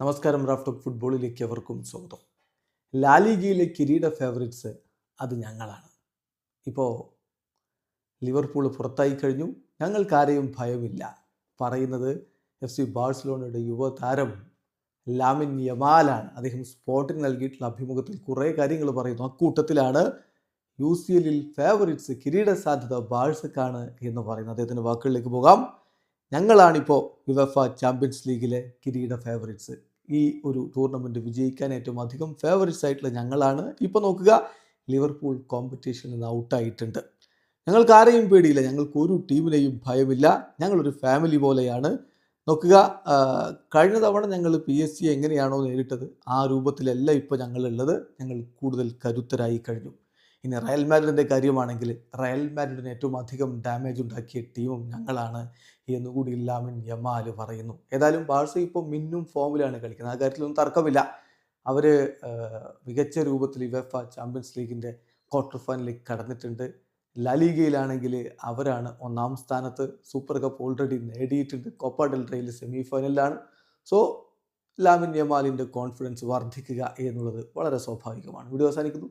നമസ്കാരം റാഫ്റ്റോക്ക് ഫുട്ബോളിലേക്ക് അവർക്കും സ്വാഗതം. ലാലിഗയിലെ കിരീട ഫേവറിറ്റ്സ് അത് ഞങ്ങളാണ്. ഇപ്പോൾ ലിവർപൂൾ പുറത്തായി കഴിഞ്ഞു. ഞങ്ങൾക്കാരെയും ഭയമില്ല. പറയുന്നത് എഫ് സി ബാഴ്സലോണയുടെ യുവതാരം ലാമിൻ യമാലാണ്. അദ്ദേഹം സ്പോട്ടിന് നൽകിയിട്ടുള്ള അഭിമുഖത്തിൽ കുറേ കാര്യങ്ങൾ പറയുന്നു. അക്കൂട്ടത്തിലാണ് യു സി എല്ലിൽ ഫേവറേറ്റ്സ് കിരീട സാധ്യത ബാഴ്സക്കാണ് എന്ന് പറയുന്നത് അദ്ദേഹത്തിന്റെ വാക്കുകളിലേക്ക് പോകാം. ഞങ്ങളാണിപ്പോൾ യുവഫ ചാമ്പ്യൻസ് ലീഗിലെ കിരീട ഫേവറേറ്റ്സ്. ഈ ഒരു ടൂർണമെന്റ് വിജയിക്കാൻ ഏറ്റവും അധികം ഫേവറേറ്റ്സ് ആയിട്ടുള്ള ഞങ്ങളാണ്. ഇപ്പോൾ നോക്കുക ലിവർപൂൾ കോമ്പറ്റീഷനിൽ നിന്ന് ഔട്ടായിട്ടുണ്ട് ഞങ്ങൾക്ക് ആരെയും പേടിയില്ല. ഞങ്ങൾക്ക് ഒരു ടീമിനെയും ഭയമില്ല. ഞങ്ങളൊരു ഫാമിലി പോലെയാണ്. നോക്കുക കഴിഞ്ഞ തവണ ഞങ്ങൾ പി എസ് സി എങ്ങനെയാണോ നേരിട്ടത്? ആ രൂപത്തിലല്ല ഇപ്പോൾ ഞങ്ങളുള്ളത്. ഞങ്ങൾ കൂടുതൽ കരുത്തരായി കഴിഞ്ഞു. ഇനി റയൽ മാഡ്രിഡിന്റെ കാര്യമാണെങ്കിൽ റയൽ മാഡ്രിഡിന് ഏറ്റവും അധികം ഡാമേജ് ഉണ്ടാക്കിയ ടീമും ഞങ്ങളാണ് എന്നുകൂടി ലാമിൻ യമാൽ പറയുന്നു. ഏതായാലും ബാഴ്സ ഇപ്പോൾ മിന്നും ഫോമിലാണ് കളിക്കുന്നത്. ആ കാര്യത്തിലൊന്നും തർക്കമില്ല. അവർ മികച്ച രൂപത്തിൽ വെഫ ചാമ്പ്യൻസ് ലീഗിന്റെ ക്വാർട്ടർ ഫൈനലിൽ കടന്നിട്ടുണ്ട്. ലലീഗയിലാണെങ്കിൽ അവരാണ് ഒന്നാം സ്ഥാനത്ത്. സൂപ്പർ കപ്പ് ഓൾറെഡി നേടിയിട്ടുണ്ട്. കോപ്പ ഡെൽ റേയിൽ സെമി ഫൈനലിലാണ് സോ ലാമിൻ യമാലിന്റെ കോൺഫിഡൻസ് വർദ്ധിക്കുക എന്നുള്ളത് വളരെ സ്വാഭാവികമാണ്. വീഡിയോ അവസാനിക്കുന്നു.